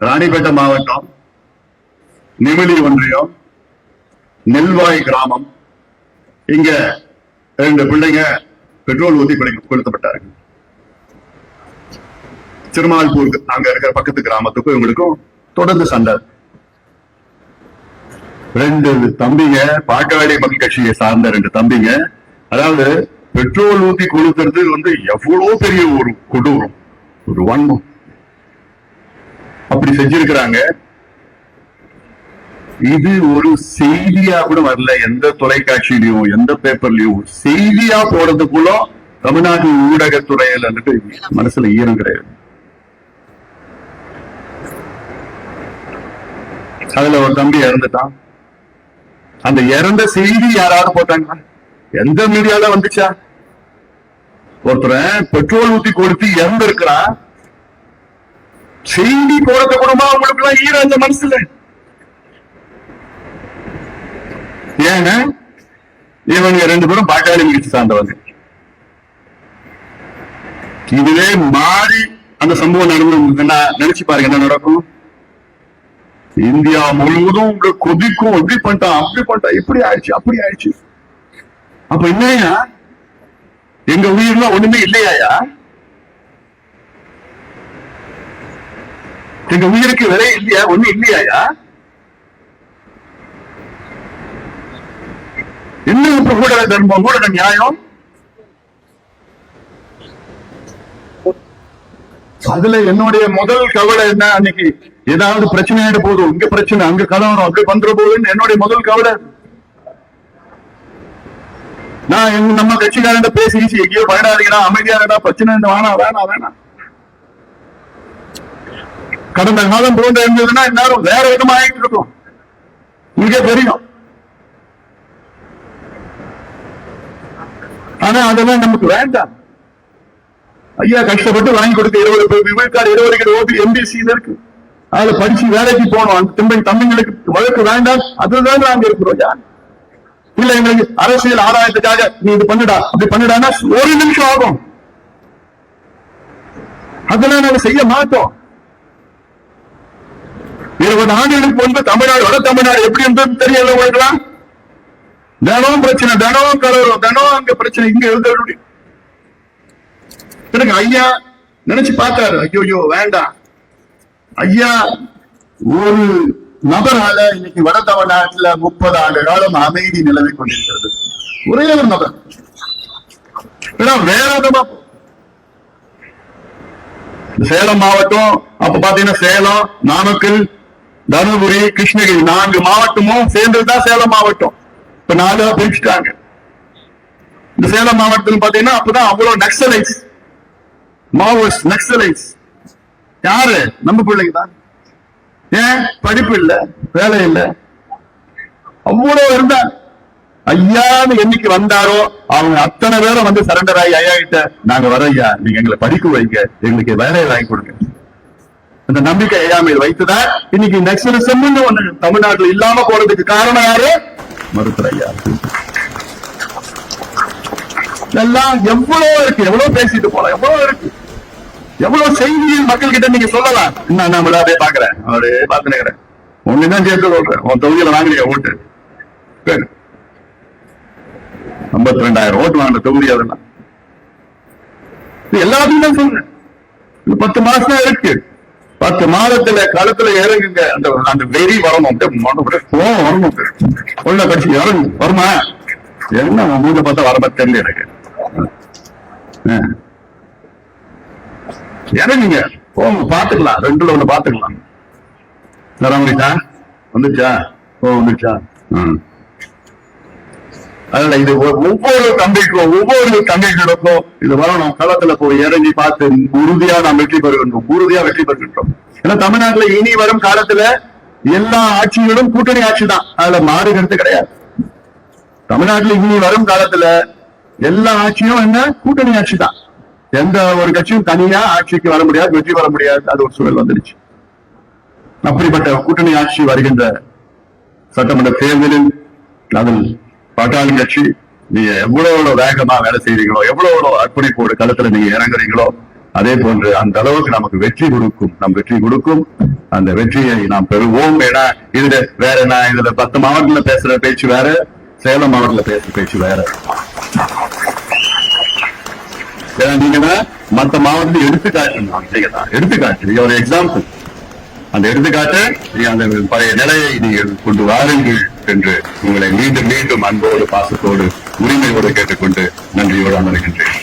ராணிப்பேட்டை மாவட்டம் நிமிலி ஒன்றியம் நெல்வாய் கிராமம். இங்க ரெண்டு பிள்ளைங்க பெட்ரோல் ஊத்தி கொலை- கொளுத்தப்பட்டார்கள். திருமால்பூர் அங்க இருக்கிற பக்கத்து கிராமத்துக்கும் இவங்களுக்கும் தொடர்ந்து சண்டை. ரெண்டு தம்பிங்க பாட்டாளி மக்கள் கட்சியை சார்ந்த ரெண்டு தம்பிங்க. அதாவது பெட்ரோல் ஊத்தி கொளுத்துறது வந்து எவ்வளவு பெரிய ஒரு கொடூரம் ஒரு வன்மம். செஞ்சிருக்கிறாங்க. இது ஒரு செய்தியா கூட வரல. எந்த தொலைக்காட்சியிலையும் எந்த பேப்பர்லயும் செய்தியா போறதுக்குள்ள தமிழ்நாட்டு ஊடகத்துறையில வந்துட்டு மனசுல ஈரம் கிடையாது. அதுல ஒரு தம்பி இறந்துட்டான். அந்த இறந்த செய்தி யாராவது போட்டாங்க எந்த மீடியால வந்துச்சா? ஒருத்தர் பெட்ரோல் ஊத்தி கொடுத்து இறந்து இருக்கிறான் செய்தி போறது கூடமா உங்களுக்கு எல்லாம் ஈரம் அந்த மனசுல? ஏங்க இவங்க ரெண்டு பேரும் பாட்டாளி வீட்டு சார்ந்தவங்க. இதுவே மாறி அந்த சம்பவம் நடந்ததுன்னா நினைச்சு பாருங்க என்ன நடக்கும்? இந்தியா முழுவதும் உங்க கொதிக்கும் அப்படி பண்ணிட்டான் அப்படி பண்ணிட்டான் இப்படி ஆயிடுச்சு அப்படி ஆயிடுச்சு. அப்ப என்னையா? எங்க உயிர்லாம் ஒண்ணுமே இல்லையாயா? எங்க உயிருக்கு விலை இல்லையா? ஒண்ணு இல்லையாயா? என்ன இப்ப கூட தர்மம்? கூட நியாயம்? அதுல என்னுடைய முதல் கவலை என்ன அன்னைக்கு? ஏதாவது பிரச்சனை ஆயிட போதும் இங்க பிரச்சனை அங்க கலவரம் அப்படி பண்ற போகுதுன்னு என்னுடைய முதல் கவலை. நான் எங்க நம்ம கட்சிக்காரன் பேசி எங்கேயோ பயனாளிகளா அமைதியாரடா பிரச்சனை இந்த வேணாம் வேணாம் வேணாம். கடந்த காலம் போன்ற இருந்ததுன்னா எல்லாரும் வேற விதமா ஆயிட்டு இருக்கும். உங்களுக்கே தெரியும். ஆனா அதெல்லாம் நமக்கு வேண்டாம். ஐயா கஷ்டப்பட்டு வாங்கி கொடுத்த இருபது விழுக்காடு இருபது கிட்ட ஓட்டு எம்பிசி இருக்கு. அதுல படிச்சு வேலைக்கு போகணும். அந்த தம்பி தம்பிங்களுக்கு வழக்கு வேண்டாம். அதுதான் நாங்க இருக்கிறோம் யார் இல்ல எங்களுக்கு அரசியல் ஆதாயத்துக்காக நீ இது பண்ணுடா அப்படி பண்ணுடான்னா ஒரு நிமிஷம் ஆகும். அதெல்லாம் நாங்க செய்ய மாட்டோம். இருபது ஆண்டுகளுக்கு முன்பு தமிழ்நாடு வட தமிழ்நாடு எப்படி என்பது தெரியல உங்களுக்குலாம் தினம் பிரச்சனை தினம் கலவரம் தினம் அங்க பிரச்சனை இங்க எழுத எனக்கு ஐயா நினைச்சு பார்த்தாரு. ஐயோ வேண்டாம். ஐயா ஒரு நபரால இன்னைக்கு வட தமிழ்நாட்டுல முப்பது ஆண்டு காலம் அமைதி நிலவி கொண்டிருக்கிறது. ஒரே ஒரு நபர். ஏன்னா வேற விதமா சேலம் மாவட்டம் அப்ப பாத்தீங்கன்னா சேலம் நாமக்கல் தருமபுரி கிருஷ்ணகிரி நான்கு மாவட்டமும் சேர்ந்ததுதான் சேலம் மாவட்டம். இப்ப நாலா பிரிச்சுட்டாங்க. இந்த சேலம் மாவட்டத்தில் பாத்தீங்கன்னா அப்பதான் அவ்வளவு நக்சலைஸ் மாவோயிஸ்ட் நக்சலைஸ் யாரு? நம்ம பிள்ளைங்க தான். ஏன்? படிப்பு இல்ல வேலை இல்ல. அவ்வளவு இருந்தாங்க. ஐயான்னு என்னைக்கு வந்தாரோ அவங்க அத்தனை பேரும் வந்து சரண்டர் ஆகி ஐயா கிட்ட நாங்க வரோம் ஐயா நீங்க எங்களை படிக்க வைங்க எங்களுக்கு வேலையை வாங்கி கொடுங்க. அந்த நம்பிக்கை ஐயா மேல் வைத்துதான் இன்னைக்கு நெக்ஸலிசம் ஒண்ணு தமிழ்நாட்டுல இல்லாம போறதுக்கு காரணம் யாரு? மருத்துவர் ஐயா எவ்வளவு இருக்கு. எவ்வளவு பேசிட்டு போலாம். எவ்வளவு இருக்கு. எவ்வளவு செய்திகள் மக்கள் கிட்ட நீங்க சொல்லலாம். என்ன நம்மள அப்படியே பாக்குறேன் அப்படியே பார்த்து நினைக்கிறேன் ஒண்ணுதான் சேர்த்து சொல்றேன் உன் தொகுதியில வாங்குறீங்க ஓட்டு. ஐம்பத்தி ரெண்டாயிரம் ஓட்டு வாங்கின தொகுதி அதெல்லாம். எல்லாத்தையும் தான் சொல்றேன். பத்து மாசம் தான் இருக்கு. பத்து மாதத்துல களத்துல இறங்குங்க. அந்த அந்த வெறி வரணும். அப்படியே கோவம் வரணும். உள்ள கட்சி இறங்கு வருமா? என்ன மூணு பார்த்தா வரமா தெரியல எனக்கு. ஆ. இறங்குங்க. போங்க பாத்துக்கலாம் ரெண்டுல ஒண்ணு பாத்துக்கலாம் வந்துச்சா வந்துச்சா ஓ வந்துச்சா ம் அதனால இது ஒவ்வொரு தம்பிக்கும் ஒவ்வொரு தங்கைகளுக்கும் இது வரணும் களத்துல போய் இறங்கி பார்த்து உறுதியா நாம் வெற்றி பெறுகின்றோம். உறுதியா வெற்றி பெறுகின்றோம். ஏன்னா தமிழ்நாட்டுல இனி வரும் காலத்துல எல்லா ஆட்சிகளும் கூட்டணி ஆட்சி தான். அதுல மாறுகிறது கிடையாது. தமிழ்நாட்டுல இனி வரும் காலத்துல எல்லா ஆட்சியும் என்ன? கூட்டணி ஆட்சி தான். எந்த ஒரு கட்சியும் தனியா ஆட்சிக்கு வர முடியாது வெற்றி பெற முடியாது. அது ஒரு சூழல் வந்துருச்சு அப்படிப்பட்ட கூட்டணி ஆட்சி வருகின்ற சட்டமன்ற தேர்தலில் அதில் பாட்டாளி கட்சி நீங்க எவ்வளவு எவ்வளவு வேகமா வேலை செய்றீங்களோ எவ்வளவு எவ்வளவு அர்ப்பணிப்போடு களத்துல நீங்க இறங்குறீங்களோ அதே போன்று அந்த அளவுக்கு நமக்கு வெற்றி கொடுக்கும். நம் வெற்றி கொடுக்கும். அந்த வெற்றியை நாம் பெறுவோம் ஏன்னா இதுல வேற நான் இதுல பத்து மாவட்டத்துல பேசுற பேச்சு வேற சேலம் மாவட்டத்துல பேசுற பேச்சு வேற. ஏன்னா நீங்க மத்த மாவட்டத்துல எடுத்துக்காட்டு நீங்க தான் எடுத்துக்காட்டு. ஒரு எக்ஸாம்பிள் அந்த எடுத்துக்காட்டு அந்த பழைய நிலையை நீங்கள் கொண்டு வாருங்கள் என்று உங்களை மீண்டும் மீண்டும் அன்போடு பாசத்தோடு உரிமையோடு கேட்டுக்கொண்டு நன்றியோடு அமர்கின்றேன்.